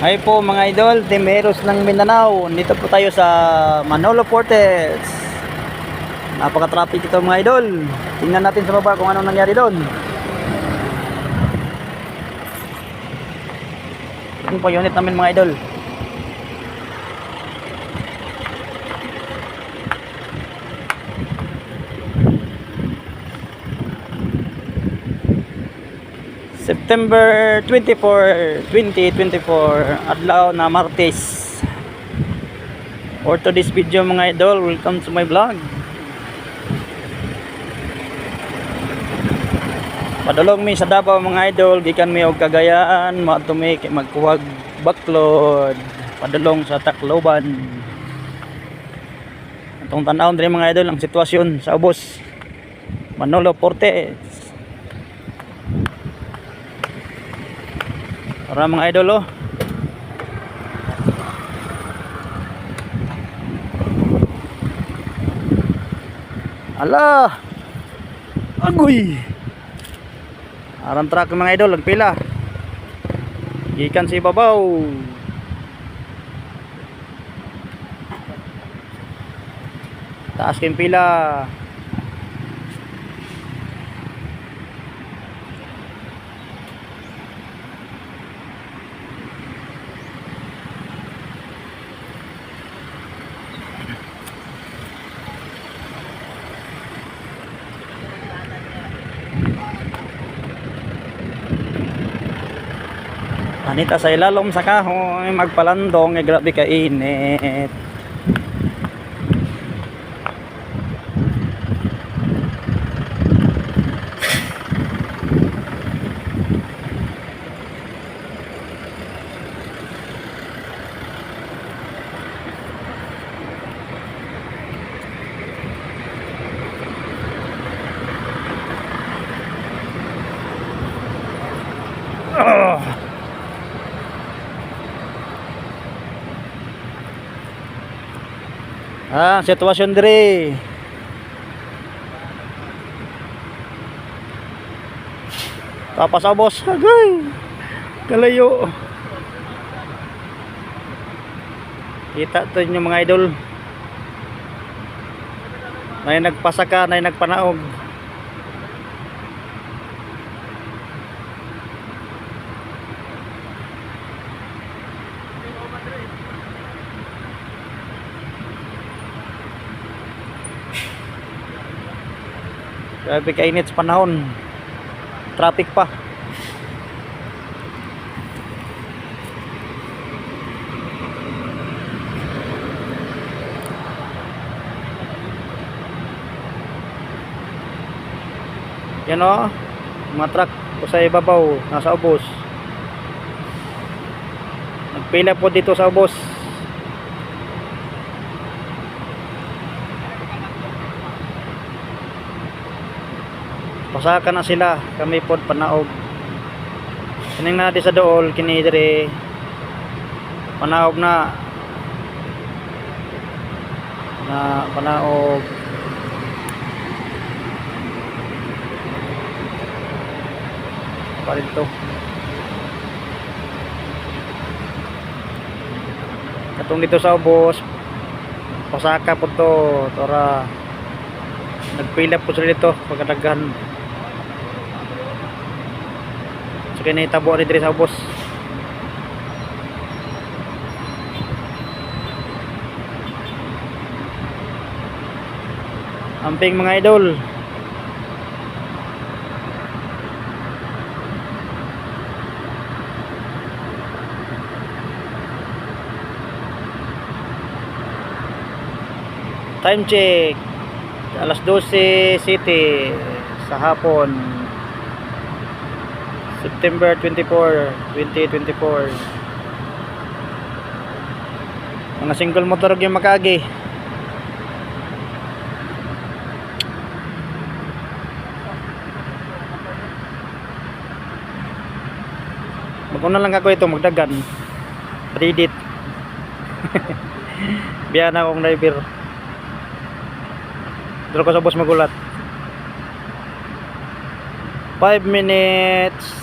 Hi po mga idol, Team Heroes ng Mindanao. Dito po tayo sa Manolo Portes. Napaka-traffic ito mga idol. Tingnan natin sa baba kung anong nangyari doon. Ano po unit namin mga idol? September 24, 2024, adlaw na Martes. For today's video mga idol, welcome to my vlog. Padulong mi sa Davao mga idol, gikan mi og Cagayan, maadto mi kay magkuhag baklod. Padulong sa Tacloban. Atong tanawon diri mga idol ang sitwasyon sa ubos. Manolo Portes. Para mga idol oh. Ala. Agoy. Aram truck mga idol, nagpila. Gikan si babaw. Taas kayong pila. Anita sa ilalom sa kahoy magpalandong eh grabe ka Ah, sitwasyon dire. Kapasabos, agay. Kalayo. Kita to yung mga idol. May nagpasaka, may nagpanaog. Grabe kainit sa panahon. Traffic pa. Yan o. Mga truck po sa ibabaw. Nasa ubos. Nagpila po dito sa ubos. Pasaka na sila. Kami pod panaog. Kining na di sa dool kini dire panaog na. Na panaog. Pa rin to katong dito sa ubos pasaka po to tora. Nagpila po sila dito pagkadaghan so kaya naitabo ni diri sa ubos amping mga idol. Time check. Alas 12 city. Sa hapon September 24 2024 mga single motor yung makagi maguna lang ako ito magdagan. Reddit biya na akong driver. Dito ko sa boss magulat. 5 minutes